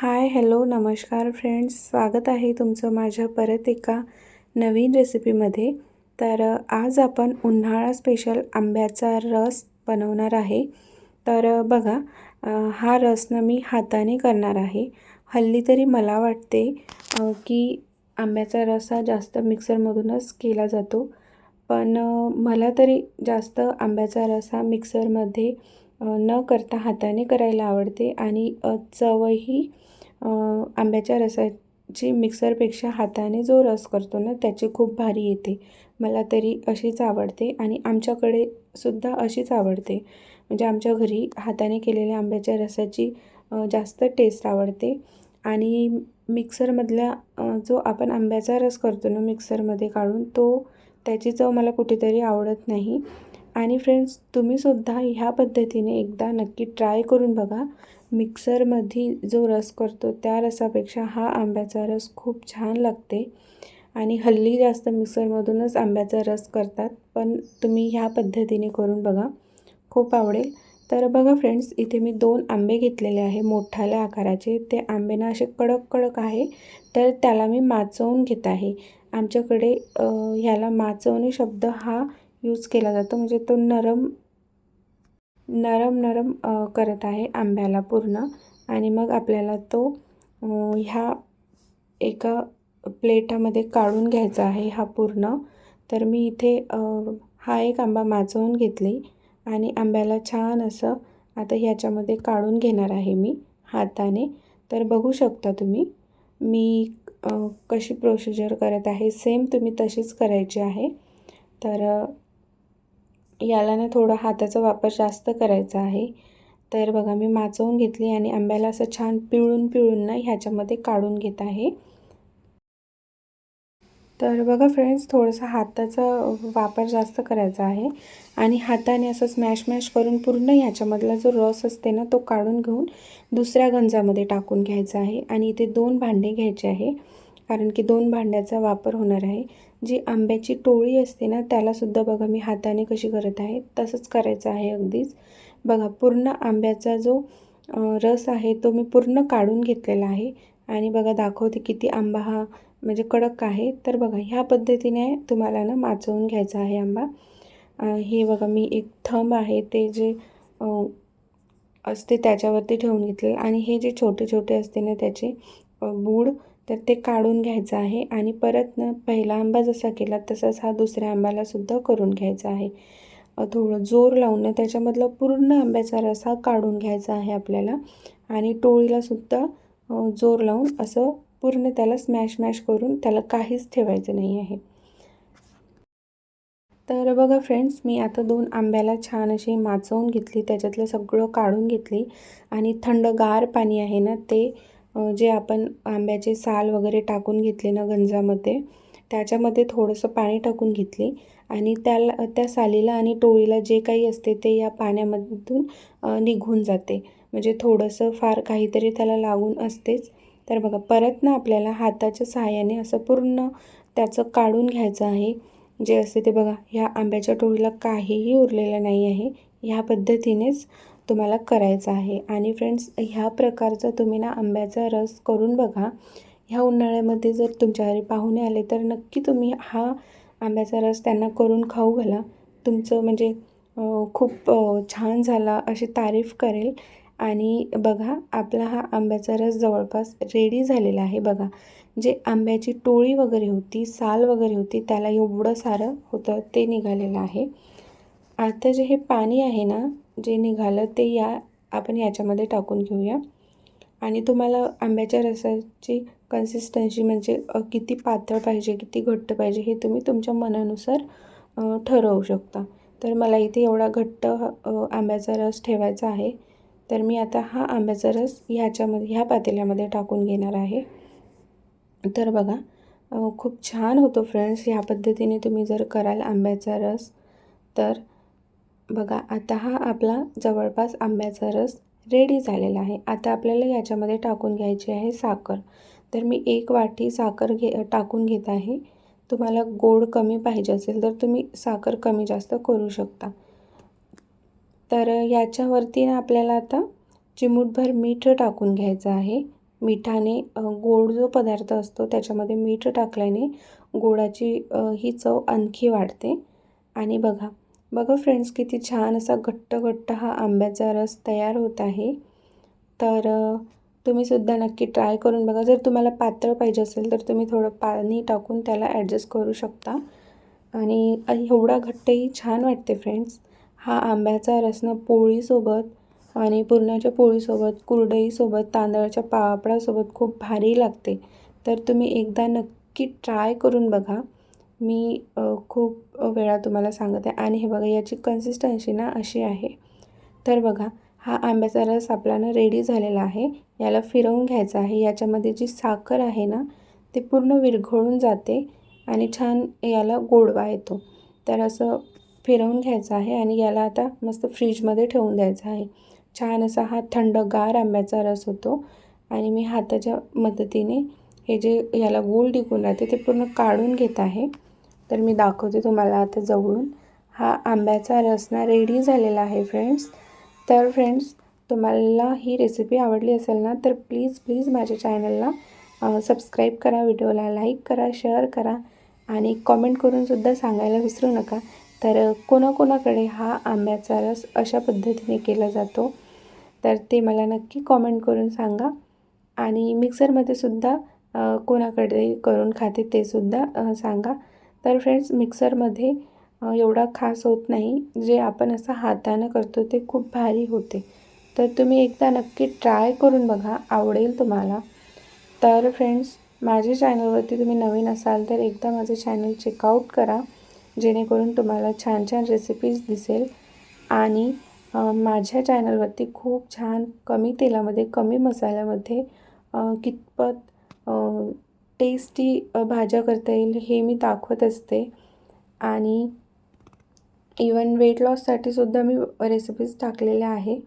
Hi hello नमस्कार friends. स्वागत आहे तुमचं माझ्या परत एका नवीन रेसिपीमध्ये. तर आज आपण उन्हाळा स्पेशल आंब्याचा रस बनवणार आहे. तर बघा हा रस ना मी हाताने करणार आहे. हल्ली तरी मला वाटते की आंब्याचा रस हा जास्त मिक्सरमधूनच केला जातो. पण मला तरी जास्त आंब्याचा रस हा मिक्सरमध्ये न करता हाताने करायला आवडते आणि चवही आंब्याच्या रसाची मिक्सरपेक्षा हाताने जो रस करतो ना त्याची खूप भारी येते. मला तरी अशीच आवडते आणि आमच्याकडे सुद्धा अशीच आवडते. म्हणजे आमच्या घरी हाताने केलेल्या आंब्याच्या रसाची जास्त टेस्ट आवडते आणि मिक्सरमधला जो आपण आंब्याचा रस करतो ना मिक्सरमध्ये काढून तो त्याची चव मला कुठेतरी आवडत नाही. आणि फ्रेंड्स तुम्हीसुद्धा ह्या पद्धतीने एकदा नक्की ट्राय करून बघा. मिक्सरमध्ये जो रस करतो त्या रसापेक्षा हा आंब्याचा रस खूप छान लागते. आणि हल्ली जास्त मिक्सरमधूनच आंब्याचा रस करतात पण तुम्ही ह्या पद्धतीने करून बघा. खूप आवडेल. तर बघा फ्रेंड्स इथे मी दोन आंबे घेतलेले आहे मोठाल्या आकाराचे. ते आंबे ना असे कडक कडक आहे तर त्याला मी माचवून घेत आहे. आमच्याकडे ह्याला माचवणे शब्द हा यूज केला जातो. म्हणजे तो नरम नरम नरम करत आहे आंब्याला पूर्ण. आणि मग आपल्याला तो ह्या एका प्लेटामध्ये काढून घ्यायचा आहे हा पूर्ण. तर मी इथे हा एक आंबा माचवून घेतली. आणि आंब्याला छान असं आता ह्याच्यामध्ये काढून घेणार आहे मी हाताने. तर बघू शकता तुम्ही मी कशी प्रोसिजर करत आहे. सेम तुम्ही तशीच करायची आहे. तर याला ना थोडा हाताचा वापर जास्त करायचा आहे. तर बघा मी माचवून घेतली आणि आंब्याला असं छान पिळून पिळून ना ह्याच्यामध्ये काढून घेत आहे. तर बघा फ्रेंड्स थोडंसं हाताचा वापर जास्त करायचा आहे. आणि हाताने असं स्मॅश मॅश करून पूर्ण ह्याच्यामधला जो रस असते ना तो काढून घेऊन दुसऱ्या गंजामध्ये टाकून घ्यायचा आहे. आणि इथे दोन भांडे घ्यायचे आहे. कारण की दोन भांड्याचा वापर होणार आहे. जी आंब्याची टोळी असते ना त्यालासुद्धा बघा मी हाताने कशी करत आहे. तसंच करायचं आहे अगदीच. बघा पूर्ण आंब्याचा जो रस आहे तो मी पूर्ण काढून घेतलेला आहे. आणि बघा दाखवते किती आंबा हा म्हणजे कडक आहे. तर बघा ह्या पद्धतीने तुम्हाला ना माचवून घ्यायचा आहे आंबा. हे बघा मी एक थंब आहे ते जे असते त्याच्यावरती ठेवून घेतलेलं. आणि हे जे छोटे छोटे असते ना त्याचे बूड तर ते काढून घ्यायचं आहे आणि परत न पहिला आंबा जसा केला तसाच हा दुसऱ्या आंब्यालासुद्धा करून घ्यायचा आहे. थोडं जोर लावून त्याच्यामधला पूर्ण आंब्याचा रस हा काढून घ्यायचा आहे आपल्याला. आणि टोळीलासुद्धा जोर लावून असं पूर्ण त्याला स्मॅश मॅश करून त्याला काहीच ठेवायचं नाही आहे. तर बघा फ्रेंड्स मी आता दोन आंब्याला छान अशी माचवून घेतली त्याच्यातलं सगळं काढून घेतली. आणि थंडगार पाणी आहे ना ते जे आपण आंब्याचे साल वगैरे टाकून घेतले ना गंजामध्ये त्याच्यामध्ये थोडंसं पाणी टाकून घेतली आणि त्याला त्या सालीला आणि टोळीला जे काही असते ते या पाण्यामधून निघून जाते. म्हणजे थोडंसं फार काहीतरी त्याला लागून असतेच. तर बघा परत ना आपल्याला हाताच्या सहाय्याने असं पूर्ण त्याचं काढून घ्यायचं आहे. जे असते ते बघा ह्या आंब्याच्या टोळीला काहीही उरलेलं नाही आहे. ह्या पद्धतीनेच तुम्हाला करायचं आहे. आणि फ्रेंड्स ह्या प्रकारचा तुम्ही ना आंब्याचा रस करून बघा. ह्या उन्हाळ्यामध्ये जर तुमच्या घरी पाहुणे आले तर नक्की तुम्ही हा आंब्याचा रस त्यांना करून खाऊ घाला. तुमचं म्हणजे खूप छान झाला अशी तारीफ करेल. आणि बघा आपला हा आंब्याचा रस जवळपास रेडी झालेला आहे बघा. जे आंब्याची टोळी वगैरे होती साल वगैरे होती त्याला एवढं सारं होतं ते निघालेलं आहे. आता जे हे पाणी आहे ना जे निघालं ते या आपण याच्यामध्ये टाकून घेऊया. आणि तुम्हाला आंब्याच्या रसाची कन्सिस्टन्सी म्हणजे किती पातळ पाहिजे किती घट्ट पाहिजे हे तुम्ही तुमच्या मनानुसार ठरवू शकता. तर मला इथे एवढा घट्ट आंब्याचा रस ठेवायचा आहे. तर मी आता हा आंब्याचा रस ह्याच्यामध्ये ह्या पातेल्यामध्ये टाकून घेणार आहे. तर बघा खूप छान होतो फ्रेंड्स. ह्या पद्धतीने तुम्ही जर कराल आंब्याचा रस तर बघा आता हा आपला जवळपास आंब्याचा रस रेडी झालेला आहे. आता आपल्याला याच्यामध्ये टाकून घ्यायची आहे साखर. तर मी एक वाटी साखर घे टाकून घेत आहे. तुम्हाला गोड कमी पाहिजे असेल तर तुम्ही साखर कमी जास्त करू शकता. तर याच्यावरती ना आपल्याला आता चिमूटभर मीठ टाकून घ्यायचं आहे. मिठाने गोड जो पदार्थ असतो त्याच्यामध्ये मीठ टाकल्याने गोडाची ही चव आणखी वाढते. आणि बघा बघा फ्रेंड्स किती छान असा घट्ट घट्ट हा आंब्याचा रस तयार होत आहे. तर तुम्हीसुद्धा नक्की ट्राय करून बघा. जर तुम्हाला पातळ पाहिजे असेल तर तुम्ही थोडं पाणी टाकून त्याला ॲडजस्ट करू शकता. आणि एवढा घट्टही छान वाटते फ्रेंड्स हा आंब्याचा रसनं पोळीसोबत आणि पुरणाच्या पोळीसोबत कुरडईसोबत तांदळाच्या पापडासोबत खूप भारी लागते. तर तुम्ही एकदा नक्की ट्राय करून बघा. मी खूप वेळा तुम्हाला सांगत. आहे आणि हे बघा याची कन्सिस्टन्सी ना अशी आहे. तर बघा हा आंब्याचा रस आपला ना रेडी झालेला आहे. याला फिरवून घ्यायचा आहे. याच्यामध्ये जी साखर आहे ना ते पूर्ण विरघळून जाते आणि छान याला गोडवा येतो. तर असं फिरवून घ्यायचं आहे आणि याला आता मस्त फ्रीजमध्ये ठेवून द्यायचा आहे. छान असा हा थंडगार आंब्याचा रस होतो. आणि मी हाताच्या मदतीने हे जे याला गोल टिकून राहते ते पूर्ण काढून घेत आहे. तर मी दाखवते तुम्हाला आता जवळून. हा आंब्याचा रसना रेडी झालेला आहे फ्रेंड्स तर फ्रेंड्स तुम्हाला ही रेसिपी आवडली असेल ना तर प्लीज प्लीज माझ्या चॅनलला सबस्क्राईब करा व्हिडिओला लाईक करा शेअर करा आणि कॉमेंट करूनसुद्धा सांगायला विसरू नका. तर कोणाकोणाकडे हा आंब्याचा रस अशा पद्धतीने केला जातो तर ते मला नक्की कॉमेंट करून सांगा. आणि मिक्सरमध्ये सुद्धा कोणाकडे करून खाते ते सुद्धा सांगा. तर फ्रेंड्स मिक्सरमध्ये एवढा खास होत नाही. जे आपण असं हातानं करतो ते खूप भारी होते. तर तुम्ही एकदा नक्की ट्राय करून बघा आवडेल तुम्हाला. तर फ्रेंड्स माझ्या चॅनलवरती तुम्ही नवीन असाल तर एकदा माझं चॅनल चेकआउट करा. जेणेकरून तुम्हाला छान छान रेसिपीज दिसेल. आणि माझ्या चॅनलवरती खूप छान कमी तेलामध्ये कमी मसाल्यामध्ये कितपत टेस्टी भाज्या करता येईल हे मी दाखवत असते. आणि इवन वेट लॉससाठी सुद्धा मी रेसिपीज टाकलेल्या आहे.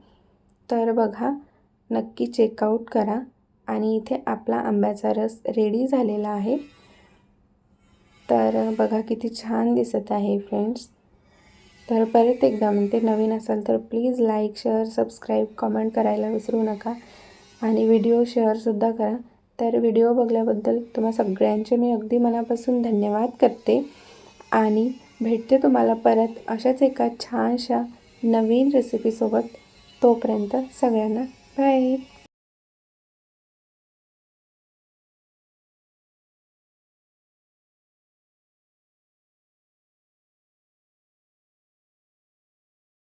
तर बघा नक्की चेकआउट करा. आणि इथे आपला आंब्याचा रस रेडी झालेला आहे. तर बघा किती छान दिसत आहे फ्रेंड्स तर परत एकदा म्हणते नवीन असाल तर please like share subscribe comment करायला विसरू नका. आणि व्हिडिओ शेअरसुद्धा करा. तर व्हिडिओ बघल्याबद्दल तुम्हा सगळ्यांचे मी अगदी मनापासून धन्यवाद करते. आणि भेटते तुम्हाला परत अशाच एका छानशा नवीन रेसिपीसोबत तोपर्यंत सगळ्यांना बाय